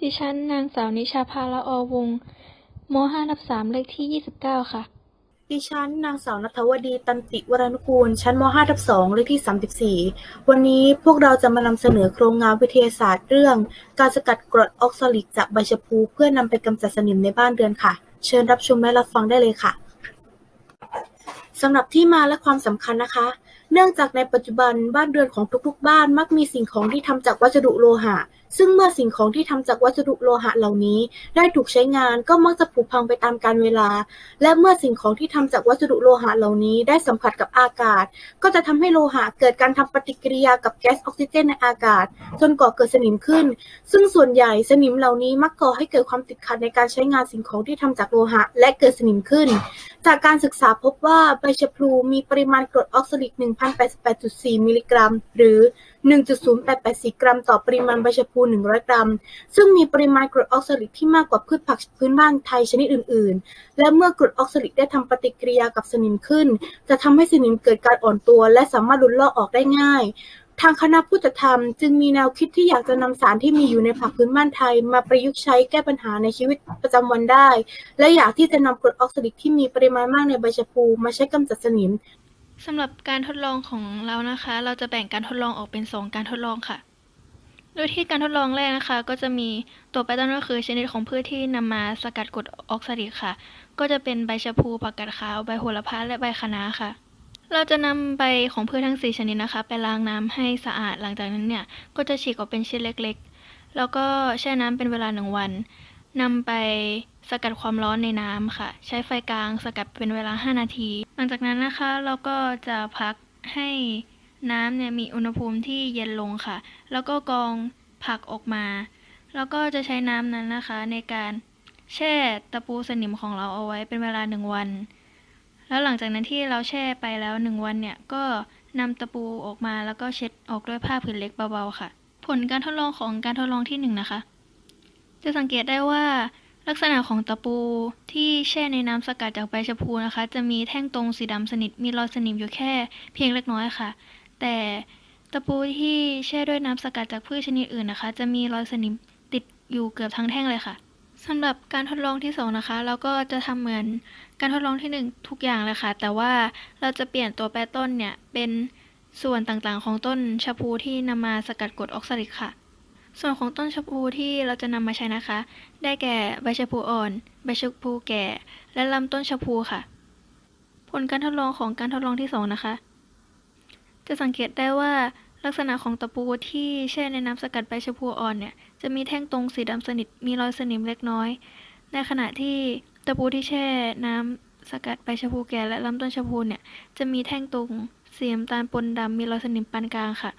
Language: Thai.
ดิฉันนางสาวนิชาภาละอวงศ์ม .5 ทับ3เลขที่ 29 ค่ะ ดิฉันนางสาวณัฐวดีตันติวรนุกูล ชั้นม .5 ทับ2เลขที่ 34 วันนี้พวกเราจะมานำเสนอโครงงานวิทยาศาสตร์เรื่อง การสกัดกรดออกซาลิกจากใบชะพูเพื่อนำไปกำจัดสนิมในบ้านเรือนค่ะ เชิญรับชมและรับฟังได้เลยค่ะสำหรับที่มาและความสำคัญนะคะ เนื่องจากในปัจจุบันบ้านเรือนของทุก ๆ บ้านมักมีสิ่งของที่ทำจากวัสดุโลหะ ซึ่งเมื่อสิ่งของที่ทำจากวัสดุโลหะเหล่านี้ ได้ถูกใช้งานก็มักจะผุพังไปตามกาลเวลา และเมื่อสิ่งของที่ทำจากวัสดุโลหะเหล่านี้ได้สัมผัสกับอากาศ ก็จะทำให้โลหะเกิดการทำปฏิกิริยากับแก๊สออกซิเจนในอากาศ จนก่อเกิดสนิมขึ้น ซึ่งส่วนใหญ่สนิมเหล่านี้มักก่อให้เกิดความติดขัดในการใช้งานสิ่งของที่ทำจากโลหะ และเกิดสนิมขึ้น จากการศึกษาพบว่าใบชะพลูมีปริมาณกรดออกซาลิก1,088.4 มิลลิกรัม หรือ 1.0884 กรัม ต่อปริมาณใบชะพลู100 กรัม ซึ่งมีปริมาณกรดออกซาลิกที่มากกว่าพืชผักพื้นบ้านไทยชนิดอื่น ๆ และเมื่อกรดออกซาลิกได้ทำปฏิกิริยากับสนิมขึ้น จะทำให้สนิมเกิดการอ่อนตัว และสามารถหลุดลอกออกได้ง่ายทางคณะผู้จัดทำจึงมีแนวคิดที่อยากจะนำสารที่มีอยู่ในผักพื้นบ้านไทย มาประยุกต์ใช้แก้ปัญหาในชีวิตประจำวันได้ และอยากที่จะนำกรดออกซาลิกที่มีปริมาณมากในใบชะพูมาใช้กำจัดสนิม สำหรับการทดลองของเรานะคะ เราจะแบ่งการทดลองออกเป็น 2 การทดลองค่ะ โดยที่การทดลองแรกนะคะ ก็จะมีตัวแปรต้นก็คือชนิดของพืชที่นำมาสกัดกรดออกซาลิกค่ะ ก็จะเป็นใบชะพูผักกาดขาวใบโหระพาและใบคะน้าค่ะ เราจะนำใบของพืชทั้ง 4 ชนิดนะคะ ไปล้างน้ำให้สะอาดหลังจากนั้นเนี่ยก็จะฉีกออกเป็นชิ้นเล็กๆ แล้วก็แช่น้ำเป็นเวลาหนึ่งวันนำไป สกัดความร้อนในน้ำค่ะ ใช้ไฟกลางสกัดเป็นเวลา 5 นาที หลังจากนั้นนะคะเราก็จะพักให้น้ำเนี่ยมีอุณหภูมิที่เย็นลงค่ะ แล้วก็กรองผักออกมา แล้วก็จะใช้น้ำนั้นนะคะ ในการแช่ตะปูสนิมของเราเอาไว้เป็นเวลาหนึ่งวัน แล้วหลังจากนั้นที่เราแช่ไปแล้วหนึ่งวันเนี่ยก็นำตะปูออกมาแล้วก็เช็ดออกด้วยผ้าผืนเล็กเบาๆค่ะ ผลการทดลองของการทดลองที่หนึ่งนะคะ จะสังเกตได้ว่า ลักษณะของตะปูที่แช่ในน้ำสกัดจากใบชะพูนะคะ จะมีแท่งตรงสีดำสนิทมีรอยสนิมอยู่แค่เพียงเล็กน้อยค่ะ แต่ตะปูที่แช่ด้วยน้ำสกัดจากพืชชนิดอื่นนะคะ จะมีรอยสนิมติดอยู่เกือบทั้งแท่งเลยค่ะสำหรับการทดลองที่สองนะคะเราก็จะทำเหมือนการทดลองที่หนึ่งทุกอย่างเลยค่ะ แต่ว่าเราจะเปลี่ยนตัวแปรต้นเนี่ยเป็นส่วนต่างๆ ของต้นชะพูที่นำมาสกัดกรดออกซาลิกค่ะ ส่วนของต้นชะพูที่เราจะนำมาใช้นะคะ ได้แก่ใบชะพูอ่อน ใบชะพูแก่ และลำต้นชะพูค่ะ ผลการทดลองของการทดลองที่สองนะคะ จะสังเกตได้ว่าลักษณะของตะปูที่แช่ในน้ำสกัดใบชะพูอ่อนเนี่ย จะมีแท่งตรงสีดำสนิท มีรอยสนิมเล็กน้อย ในขณะที่ตะปูที่แช่น้ำสกัดใบชะพูแก่และลำต้นชะพูเนี่ย จะมีแท่งตรงสีน้ำตาลปนดำมีรอยสนิมปานกลางค่ะ